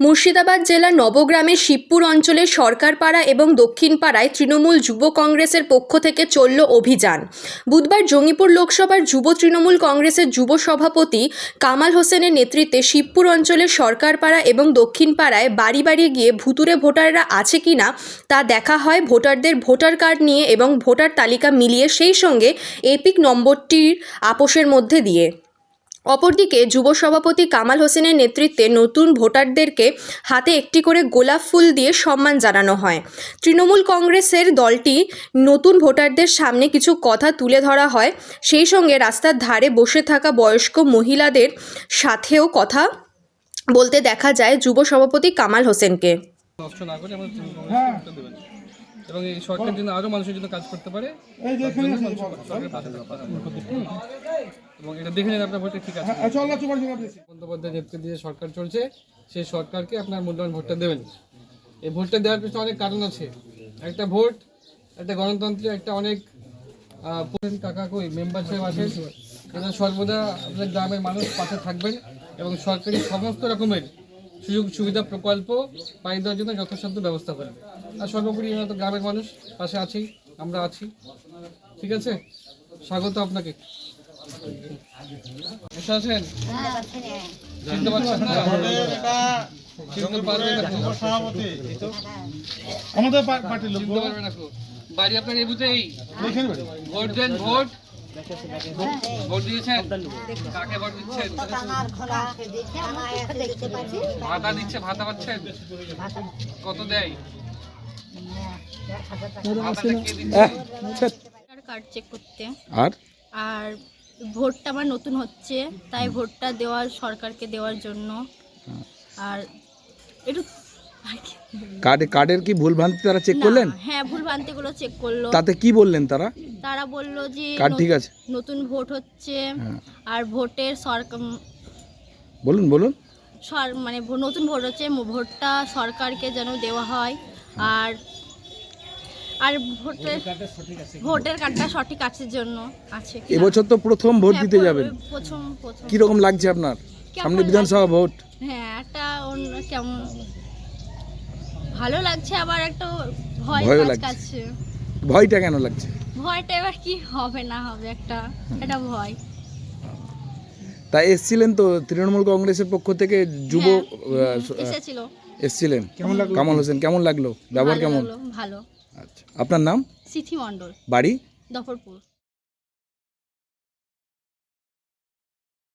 মুর্শিদাবাদ জেলার নবগ্রামের শিবপুর অঞ্চলের সরকারপাড়া এবং দক্ষিণপাড়ায় তৃণমূল যুব কংগ্রেসের পক্ষ থেকে চলল অভিযান। বুধবার জঙ্গিপুর লোকসভার যুব তৃণমূল কংগ্রেসের যুব সভাপতি কামাল হোসেনের নেতৃত্বে শিবপুর অঞ্চলের সরকারপাড়া এবং দক্ষিণপাড়ায় বাড়ি বাড়ি গিয়ে ভুতুরে ভোটাররা আছে কি না তা দেখা হয় ভোটারদের ভোটার কার্ড নিয়ে এবং ভোটার তালিকা মিলিয়ে সেই সঙ্গে এপিক নম্বরটির আপোষের মধ্যে দিয়ে। অপরদিকে যুব সভাপতি কামাল হোসেনের নেতৃত্বে নতুন ভোটারদেরকে হাতে একটি করে গোলাপ ফুল দিয়ে সম্মান জানানো হয়। তৃণমূল কংগ্রেসের দলটি নতুন ভোটারদের সামনে কিছু কথা তুলে ধরা হয়। সেই সঙ্গে রাস্তার ধারে বসে থাকা বয়স্ক মহিলাদের সাথেও কথা বলতে দেখা যায় যুব সভাপতি কামাল হোসেনকে। এবং এই সরকার যেন আরও মানুষের জন্য কাজ করতে পারে জন্য। এবং এটা দেখে নেন আপনার ভোটে ঠিক আছে বন্দ্যোপাধ্যায় নেতৃত্বে দিয়ে সরকার চলছে সেই সরকারকে আপনার মূল্যবান ভোটটা দেবেন। এই ভোটটা দেওয়ার পিছনে অনেক কারণ আছে। একটা ভোট একটা গণতন্ত্রে একটা অনেক কাকা কই মেম্বার সাহেব আসেন এরা সর্বদা আপনাদের গ্রামের মানুষ পাশে থাকবেন এবং সরকারি সমস্ত রকমের সুযোগ সুবিধা প্রকল্প পাই দেওয়ার জন্য যথাসাধ্য ব্যবস্থা করবে আর সর্বোপরি তো গ্রামের মানুষ পাশে আছি আমরা আছি। ঠিক আছে? স্বাগত আপনাকে। এসে আসেন চিনতে পারছেন পারবেন না আমাদের পার্টির লোক। বাড়ি আপনার এই বুঝেই ভোট দেন ভোট ভোট দিয়েছেন? কাকে ভোট দিচ্ছেন? ভাতা দিচ্ছে ভাতা পাচ্ছেন? কত দেয়? কার্ড চেক করতে। আর? আর ভোটটা আমার নতুন হচ্ছে তাই ভোটটা দেওয়ার সরকারকে দেওয়ার জন্য। আর একটু? কার্ডে কার্ডের কি ভুল ভ্রান্তি তারা চেক করলেন? হ্যাঁ ভুল ভ্রান্তিগুলো চেক করল। তাতে কি বললেন তারা? তারা বলল যে ঠিক আছে? নতুন ভোট হচ্ছে হ্যাঁ। আর ভোটের সরকার বলুন বলুন। সর মানে নতুন ভোট হচ্ছে ভোটটা সরকারকে যেন দেওয়া হয়। আর আর ভোটের ভোটের কার্ডটা সঠিক আছে জন্য আছে এবছর তো প্রথম ভোট হ্যাঁ, দিতে যাবেন। প্রথম প্রথম। কি রকম লাগছে আপনার? সামনে বিধানসভা ভোট। হ্যাঁ একটা অন্য কেমন ভালো লাগছে আবার একটা ভয় কাজ লাগছে। কাছে। ভয়টা কেন লাগছে? ভয়টা এবার কি হবে না হবে একটা এটা ভয়। তা এসেছিলেন তো তৃণমূল কংগ্রেসের পক্ষ থেকে যুব এসেছিল। এসেছিলেন। কেমন লাগল? কামাল হোসেন কেমন লাগল? ব্যবহার কেমন? ভালো। আচ্ছা আপনার নাম? সিথি মণ্ডল। বাড়ি? দফরপুর।